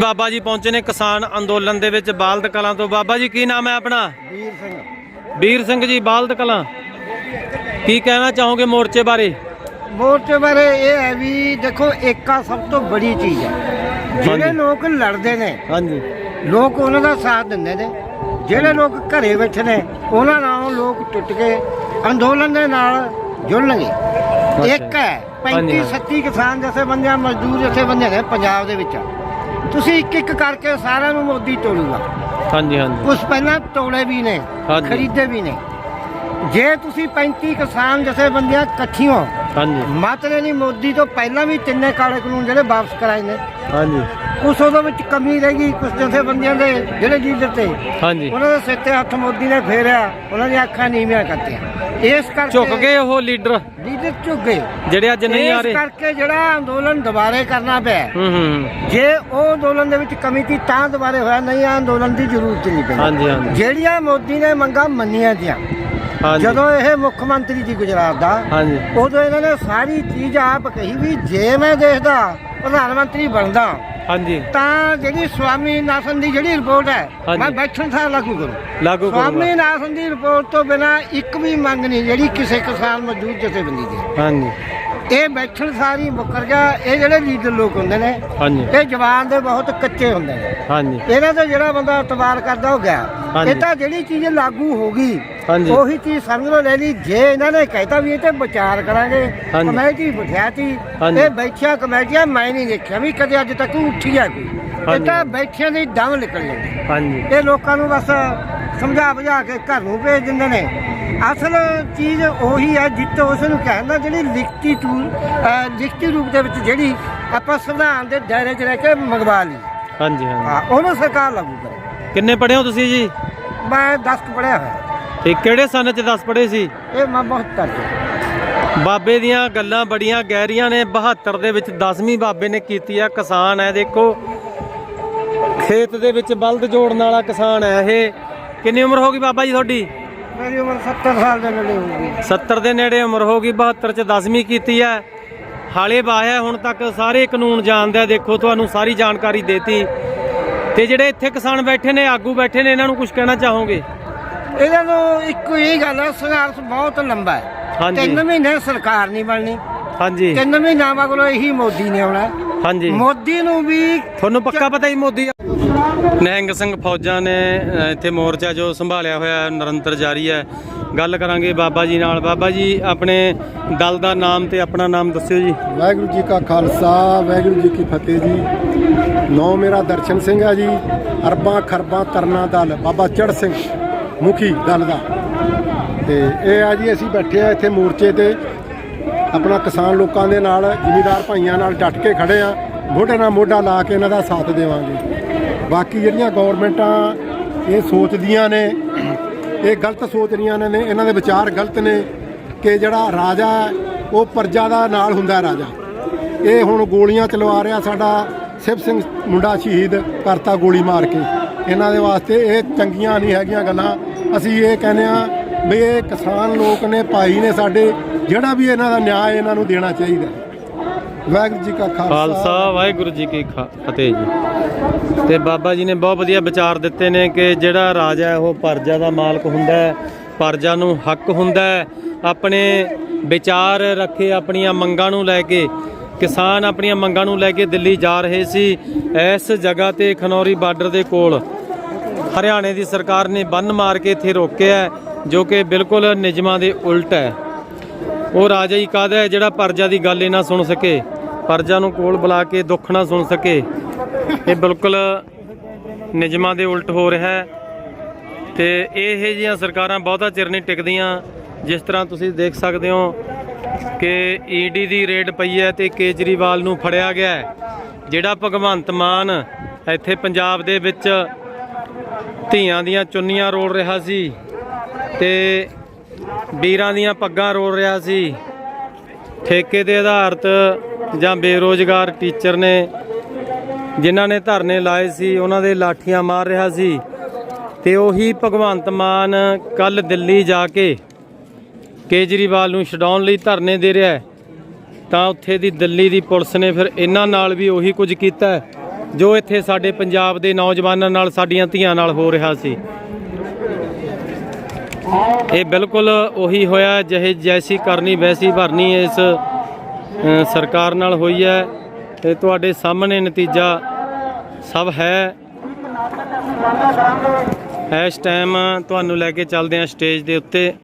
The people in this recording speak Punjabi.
ਬਾਬਾ ਜੀ ਪਹੁੰਚੇ ਨੇ ਕਿਸਾਨ ਅੰਦੋਲਨ ਦੇ ਵਿੱਚ ਬਾਲਦ ਕਲਾਂ ਤੋਂ। ਬਾਬਾ ਜੀ ਕੀ ਨਾਮ ਹੈ ਆਪਣਾ? ਵੀਰ ਸਿੰਘ। ਵੀਰ ਸਿੰਘ ਜੀ ਬਾਲਦ ਕਲਾਂ। ਕੀ ਕਹਿਣਾ ਚਾਹੋਗੇ ਮੋਰਚੇ ਬਾਰੇ? ਮੋਰਚੇ ਬਾਰੇ ਇਹ ਹੈ ਵੀ ਦੇਖੋ ਏਕਾ ਸਭ ਤੋਂ ਬੜੀ ਚੀਜ਼ ਹੈ। ਜਿਹੜੇ। ਲੋਕ ਲੜਦੇ ਨੇ ਹਾਂਜੀ। ਲੋਕ ਉਹਨਾਂ ਦਾ ਸਾਥ ਦਿੰਦੇ ਨੇ। ਜਿਹੜੇ ਲੋਕ ਘਰੇ ਬੈਠੇ ਨੇ ਉਹਨਾਂ ਨਾਲ ਲੋਕ ਟੁੱਟ ਕੇ ਅੰਦੋਲਨ ਦੇ ਨਾਲ ਜੁੜਨਗੇ। ਇੱਕ ਹੈ। ਹਾਂਜੀ, 35 ਹਾਂ। 37 ਕਿਸਾਨ ਜਥੇਬੰਦੀਆਂ ਮਜ਼ਦੂਰ ਜਥੇਬੰਦੀਆਂ ਨੇ ਪੰਜਾਬ ਦੇ ਵਿੱਚ। ਤੁਸੀਂ ਇੱਕ ਇੱਕ ਕਰਕੇ ਸਾਰਿਆਂ ਨੂੰ ਮੋਦੀ ਤੋੜੂਗਾ। ਹਾਂਜੀ ਹਾਂਜੀ। ਕੁਝ ਪਹਿਲਾਂ ਤੋੜੇ ਵੀ ਨੇ ਹਾਂਜੀ। ਖਰੀਦੇ ਵੀ ਨੇ। ਜੇ ਤੁਸੀਂ 35 ਕਿਸਾਨ ਜਥੇਬੰਦੀਆਂ ਇਕੱਠੀਆਂ ਹਾਂਜੀ। ਮਾਤਰੇ ਨਹੀਂ ਮੋਦੀ ਤੋਂ ਪਹਿਲਾਂ ਵੀ ਤਿੰਨੇ ਕਾਲੇ ਕਾਨੂੰਨ ਜਿਹੜੇ ਵਾਪਸ ਕਰਾਏ ਨੇ। ਹਾਂਜੀ। ਕੁਛ ਉਹਦੇ ਵਿੱਚ ਕਮੀ ਰਹੇਗੀ ਕੁਝ ਜਥੇਬੰਦੀਆਂ ਦੇ ਜਿਹੜੇ ਲੀਡਰ ਤੇ। ਹਾਂਜੀ। ਉਹਨਾਂ ਦੇ ਸਿਰ ਤੇ ਹੱਥ ਮੋਦੀ ਨੇ ਫੇਰਿਆ ਉਹਨਾਂ ਦੀਆਂ ਅੱਖਾਂ ਨੀਵੀਆਂ ਕਰਤੀਆਂ। ਇਸ ਕਰਕੇ ਝੁਕ ਗਏ ਉਹ ਲੀਡਰ ਲੀਡਰ ਝੁਕ ਗਏ। ਜਿਹੜੇ ਅੱਜ ਨਹੀਂ ਆ ਇਸ ਰਹੇ? ਕਰਕੇ ਜਿਹੜਾ ਅੰਦੋਲਨ ਦੁਬਾਰੇ ਕਰਨਾ ਪਿਆ ਹੂੰ ਹੂੰ ਜੇ ਉਹ ਅੰਦੋਲਨ ਦੇ ਵਿੱਚ ਕਮੀ ਸੀ ਤਾਂ ਦੁਬਾਰੇ ਹੋਇਆ ਨਹੀਂ ਆ ਅੰਦੋਲਨ ਦੀ ਜ਼ਰੂਰਤ ਨਹੀਂ ਪਈ। ਹਾਂਜੀ ਹਾਂਜੀ। ਜਿਹੜੀਆਂ ਮੋਦੀ ਨੇ ਮੰਗਾਂ ਮੰਨੀਆਂ ਤੀਆਂ ਹਾਂਜੀ। ਜਦੋਂ ਇਹ ਮੁੱਖ ਮੰਤਰੀ ਸੀ ਗੁਜਰਾਤ ਦਾ ਹਾਂਜੀ। ਉਦੋਂ ਇਹਨਾਂ ਨੇ ਸਾਰੀ ਚੀਜ਼ ਆਪ ਕਹੀ ਵੀ ਜੇ ਮੈਂ ਦੇਸ਼ ਦਾ ਪ੍ਰਧਾਨ ਮੰਤਰੀ ਬਣਦਾ ਹਾਂਜੀ। ਤਾਂ ਜਿਹੜੀ ਸਵਾਮੀ ਨਾਥਨ ਦੀ ਜਿਹੜੀ ਰਿਪੋਰਟ ਹੈ ਹਾਂਜੀ। ਮੈਂ ਬੈਠਣ ਸਾਰ ਲਾਗੂ ਕਰੂੰ। ਲਾਗੂ ਸਵਾਮੀ ਕਰੂਗਾ। ਨਾਥਨ ਦੀ ਰਿਪੋਰਟ ਤੋਂ ਬਿਨਾ ਇੱਕ ਵੀ ਮੰਗ ਨਹੀਂ ਜਿਹੜੀ ਕਿਸੇ ਕਿਸਾਨ ਮਜ਼ਦੂਰ ਜਥੇਬੰਦੀ ਦੀ ਹਾਂਜੀ। ਇਹ ਬੈਠਣ ਸਾਰੀ ਮੁੱਕਰ ਗਿਆ ਇਹ ਜਿਹੜੇ ਲੀਡਰ ਲੋਕ ਹੁੰਦੇ ਨੇ ਹਾਂਜੀ ਇਹ ਜਵਾਨ ਦੇ ਬਹੁਤ ਕੱਚੇ ਹੁੰਦੇ ਨੇ ਹਾਂਜੀ ਇਹਨਾਂ ਤੇ ਜਿਹੜਾ ਬੰਦਾ ਇਤਬਾਰ ਕਰਦਾ ਹੋ ਗਿਆ। ਇਹ ਤਾਂ ਜਿਹੜੀ ਚੀਜ਼ ਲਾਗੂ ਹੋ ਗਈ ਹਾਂਜੀ। ਉਹੀ ਚੀਜ਼ ਸਮਝ ਲੈ ਲਈ ਜੇ ਇਹਨਾਂ ਨੇ ਕਹਿਤਾ ਵੀ ਇਹ ਤੇ ਵਿਚਾਰ ਕਰਾਂਗੇ ਹਾਂਜੀ। ਕਮੇਟੀ ਬਿਠਿਆ ਸੀ ਹਾਂਜੀ। ਇਹ ਬੈਠਿਆ ਕਮੇਟੀਆਂ ਮੈਂ ਨਹੀਂ ਦੇਖਿਆ ਵੀ ਕਦੇ ਅੱਜ ਤੱਕ ਉੱਠਿਆ ਕੋਈ ਇਹ ਹਾਂਜੀ। ਤਾਂ ਬੈਠਿਆਂ ਦੀ ਦਮ ਨਿਕਲ ਜਾਂਦੀ ਹਾਂਜੀ ਇਹ ਲੋਕਾਂ ਨੂੰ ਬਸ ਸਮਝਾ ਬੁਝਾ ਕੇ ਘਰ ਨੂੰ ਭੇਜ ਦਿੰਦੇ ਨੇ। ਅਸਲ ਚੀਜ਼ ਉਹੀ ਹੈ ਜਿੱਤ ਉਸ ਨੂੰ ਕਹਿੰਦਾ ਜਿਹੜੀ ਲਿਖਤੀ ਅਹ ਲਿਖਤੀ ਰੂਪ ਦੇ ਵਿੱਚ ਜਿਹੜੀ ਆਪਾਂ ਸੰਵਿਧਾਨ ਦੇ ਦਾਇਰੇ 'ਚ ਰਹਿ ਕੇ ਮੰਗਵਾ ਲਈ। ਹਾਂਜੀ ਹਾਂ ਉਹਨੂੰ ਸਰਕਾਰ ਲਾਗੂ ਕਰੇ। ਕਿੰਨੇ ਪੜ੍ਹੇ ਹੋ ਤੁਸੀਂ ਜੀ? ਮੈਂ 10 ਪੜਿਆ ਹੋਇਆ। ਇਹ ਕਿਹੜੇ ਸਨ ਚ 10 ਪੜ੍ਹੇ ਸੀ? ਇਹ ਮੈਂ ਬਹੁਤ ਤੱਕ ਬਾਬੇ ਦੀਆਂ ਗੱਲਾਂ ਬੜੀਆਂ ਗਹਿਰੀਆਂ ਨੇ। 72 ਦੇ ਵਿੱਚ 10ਵੀਂ ਬਾਬੇ ਨੇ ਕੀਤੀ ਆ ਕਿਸਾਨ ਹੈ। ਦੇਖੋ ਖੇਤ ਦੇ ਵਿੱਚ ਬਲਦ ਜੋੜਨ ਵਾਲਾ ਕਿਸਾਨ ਹੈ ਇਹ। ਕਿੰਨੀ ਉਮਰ ਹੋ ਗਈ ਬਾਬਾ ਜੀ ਤੁਹਾਡੀ? ਮੇਰੀ ਉਮਰ 70 ਸਾਲ ਦੇ ਨੇੜੇ ਹੋਊਗੀ 70 ਦੇ ਨੇੜੇ ਉਮਰ ਹੋ ਗਈ 72 ਚ 10ਵੀਂ ਕੀਤੀ ਹੈ। ਹਾਲੇ ਬਾਹਿਆ ਹੁਣ ਤੱਕ ਸਾਰੇ ਕਾਨੂੰਨ ਜਾਣਦਾ ਹੈ। ਦੇਖੋ ਤੁਹਾਨੂੰ ਸਾਰੀ ਜਾਣਕਾਰੀ ਦੇਤੀ। ਤੇ ਜਿਹੜੇ ਇੱਥੇ ਕਿਸਾਨ ਬੈਠੇ ਨੇ ਆਗੂ ਬੈਠੇ ਨੇ ਇਹਨਾਂ ਨੂੰ ਕੁਝ ਕਹਿਣਾ ਚਾਹੋਗੇ? ਇਹਨਾਂ ਨੂੰ ਇੱਕੋ ਹੀ ਗੱਲ ਹੈ ਸੰਘਰਸ਼ ਬਹੁਤ ਲੰਬਾ ਹੈ। ਤਿੰਨ ਮਹੀਨੇ ਸਰਕਾਰ ਨਹੀਂ ਬਣਨੀ। ਹਾਂਜੀ। ਤਿੰਨ ਮਹੀਨਾ ਮਗਰੋਂ ਇਹੀ ਮੋਦੀ ਨੇ ਆਉਣਾ। ਹਾਂਜੀ। ਮੋਦੀ ਨੂੰ ਵੀ ਤੁਹਾਨੂੰ ਪੱਕਾ ਪਤਾ ਹੀ ਮੋਦੀ? ਨਿਹੰਗ ਸਿੰਘ ਫੌਜਾਂ ਨੇ ਇੱਥੇ ਮੋਰਚਾ ਜੋ ਸੰਭਾਲਿਆ ਹੋਇਆ ਨਿਰੰਤਰ ਜਾਰੀ ਹੈ। ਗੱਲ ਕਰਾਂਗੇ ਬਾਬਾ ਜੀ ਨਾਲ। ਬਾਬਾ ਜੀ, ਆਪਣੇ ਦਲ ਦਾ ਨਾਮ ਤੇ ਆਪਣਾ ਨਾਮ ਦੱਸਿਓ ਜੀ। ਵਾਹਿਗੁਰੂ ਜੀ ਕਾ ਖਾਲਸਾ, ਵਾਹਿਗੁਰੂ ਜੀ ਕੀ ਫਤਿਹ ਜੀ। ਨੌ ਮੇਰਾ ਦਰਸ਼ਨ ਸਿੰਘ ਆ ਜੀ, ਅਰਬਾਂ ਖਰਬਾਂ ਤਰਨਾ ਦਲ, ਬਾਬਾ ਚੜ ਸਿੰਘ, ਮੁਖੀ ਦਲ ਦਾ। ਤੇ ਇਹ ਆ ਜੀ, ਅਸੀਂ ਬੈਠੇ ਆ ਇੱਥੇ ਮੋਰਚੇ ਤੇ। ਆਪਣਾ ਕਿਸਾਨ ਲੋਕਾਂ ਦੇ ਨਾਲ, ਜ਼ਿਮੀਦਾਰ ਭਾਈਆਂ ਨਾਲ ਡਟ ਕੇ ਖੜੇ ਆ। ਮੋਢੇ ਨਾਲ ਮੋਢਾ ਲਾ ਕੇ ਇਹਨਾਂ ਦਾ ਸਾਥ ਦੇਵਾਂਗੇ। ਬਾਕੀ ਜਿਹੜੀਆਂ ਗਵਰਨਮੈਂਟਾਂ ਇਹ ਸੋਚਦੀਆਂ ਨੇ, ਇਹ ਗਲਤ ਸੋਚ ਰਹੀਆਂ ਨੇ, ਇਹਨਾਂ ਦੇ ਵਿਚਾਰ ਗਲਤ ਨੇ ਕਿ ਜਿਹੜਾ ਰਾਜਾ ਉਹ ਪ੍ਰਜਾ ਦਾ ਨਾਲ ਹੁੰਦਾ ਰਾਜਾ। ਇਹ ਹੁਣ ਗੋਲੀਆਂ ਚਲਵਾ ਰਿਹਾ ਸਾਡਾ ਸਿਵ ਸਿੰਘ ਮੁੰਡਾ ਸ਼ਹੀਦ ਕਰਤਾ ਗੋਲੀ ਮਾਰ ਕੇ। ਇਹਨਾਂ ਦੇ ਵਾਸਤੇ ਇਹ ਚੰਗੀਆਂ ਨਹੀਂ ਹੈਗੀਆਂ ਗੱਲਾਂ। ਅਸੀਂ ਇਹ ਕਹਿੰਦੇ ਆ ਵੀ ਇਹ ਕਿਸਾਨ ਲੋਕ ਨੇ, ਭਾਈ ਨੇ ਸਾਡੇ, ਜਿਹੜਾ ਵੀ ਇਹਨਾਂ ਦਾ ਨਿਆਂ ਇਹਨਾਂ ਨੂੰ ਦੇਣਾ ਚਾਹੀਦਾ ਵਾਹਿਗੁਰੂ ਜੀ ਕਾ ਖਾਲਸਾ। ਖਾਲਸਾ ਵਾਹਿਗੁਰੂ ਜੀ ਕੀ ਖਾ- ਫਤਿਹ ਜੀ। ਤੇ ਬਾਬਾ ਜੀ ਨੇ ਬਹੁਤ ਵਧੀਆ ਵਿਚਾਰ ਦਿੱਤੇ ਨੇ ਕਿ ਜਿਹੜਾ ਰਾਜਾ ਹੈ ਉਹ ਪਰਜਾ ਦਾ ਮਾਲਕ ਹੁੰਦਾ ਹੈ ਪਰਜਾ ਨੂੰ ਹੱਕ ਹੁੰਦਾ ਹੈ ਆਪਣੇ ਵਿਚਾਰ ਰੱਖੇ ਆਪਣੀਆਂ ਮੰਗਾਂ ਨੂੰ ਲੈ ਕੇ। ਕਿਸਾਨ ਆਪਣੀਆਂ ਮੰਗਾਂ ਨੂੰ ਲੈ ਕੇ ਦਿੱਲੀ ਜਾ ਰਹੇ ਸੀ ਇਸ ਜਗ੍ਹਾ ਤੇ ਖਨੌਰੀ ਬਾਰਡਰ ਦੇ ਕੋਲ। ਹਰਿਆਣੇ ਦੀ ਸਰਕਾਰ ਨੇ ਬੰਨ ਮਾਰ ਕੇ ਇੱਥੇ ਰੋਕਿਆ ਹੈ, ਜੋ ਕਿ ਬਿਲਕੁਲ ਨਿਯਮਾਂ ਦੇ ਉਲਟ ਹੈ। ਉਹ ਰਾਜਾ ਹੀ ਕਾਹਦਾ ਹੈ? ਜਿਹੜਾ ਪਰਜਾ ਦੀ ਗੱਲ ਇਹ ਨਾ ਸੁਣ ਸਕੇ। ਪਰਜਾ ਨੂੰ ਕੋਲ ਬੁਲਾ ਕੇ ਦੁੱਖ ਨਾ ਸੁਣ ਸਕੇ। ਇਹ ਬਿਲਕੁਲ ਨਿਯਮਾਂ ਦੇ ਉਲਟ ਹੋ ਰਿਹਾ ਹੈ। ਤੇ ਇਹ ਜਿਹੀਆਂ ਸਰਕਾਰਾਂ ਬਹੁਤਾ ਚਿਰ ਨਹੀਂ ਟਿਕਦੀਆਂ, ਜਿਸ ਤਰ੍ਹਾਂ ਤੁਸੀਂ ਦੇਖ ਸਕਦੇ ਹੋ ਕਿ ਈਡੀ ਦੀ ਰੇਡ ਪਈ ਹੈ ਤੇ ਕੇਜਰੀਵਾਲ ਨੂੰ ਫੜਿਆ ਗਿਆ ਹੈ। ਜਿਹੜਾ ਭਗਵੰਤ ਮਾਨ ਇੱਥੇ ਪੰਜਾਬ ਦੇ ਵਿੱਚ ਧੀਆਂ ਦੀਆਂ ਚੁੰਨੀਆਂ ਰੋਲ ਰਿਹਾ ਸੀ ਤੇ ਵੀਰਾਂ ਦੀਆਂ ਪੱਗਾਂ ਰੋਲ ਰਿਹਾ ਸੀ। ਠੇਕੇ ਦੇ ਆਧਾਰਿਤ ਜਾਂ ਬੇਰੋਜ਼ਗਾਰ ਟੀਚਰ ਨੇ ਜਿਨ੍ਹਾਂ ਨੇ ਧਰਨੇ ਲਾਏ ਸੀ, ਉਹਨਾਂ ਦੇ ਲਾਠੀਆਂ ਮਾਰ ਰਿਹਾ ਸੀ। ਤੇ ਉਹੀ ਭਗਵੰਤ ਮਾਨ ਕੱਲ ਦਿੱਲੀ ਜਾ ਕੇ ਕੇਜਰੀਵਾਲ ਨੂੰ ਛਡਾਉਣ ਲਈ ਧਰਨੇ ਦੇ ਰਿਹਾ ਤਾਂ ਉੱਥੇ ਦੀ ਦਿੱਲੀ ਦੀ ਪੁਲਿਸ ਨੇ ਫਿਰ ਇਹਨਾਂ ਨਾਲ ਵੀ ਉਹੀ ਕੁਝ ਕੀਤਾ ਜੋ ਇੱਥੇ ਸਾਡੇ ਪੰਜਾਬ ਦੇ ਨੌਜਵਾਨਾਂ ਨਾਲ, ਸਾਡੀਆਂ ਧੀਆਂ ਨਾਲ ਹੋ ਰਿਹਾ ਸੀ। ਇਹ ਬਿਲਕੁਲ ਉਹੀ ਹੋਇਆ, ਜਿਹੇ ਜੈਸੀ ਕਰਨੀ ਵੈਸੀ ਭਰਨੀ ਇਸ ਸਰਕਾਰ ਨਾਲ ਹੋਈ ਹੈ। ਤੇ ਤੁਹਾਡੇ ਸਾਹਮਣੇ ਨਤੀਜਾ ਸਭ ਹੈ। ਇਸ ਟਾਈਮ ਤੁਹਾਨੂੰ ਲੈ ਕੇ ਚੱਲਦੇ ਹਾਂ ਸਟੇਜ ਦੇ ਉੱਤੇ।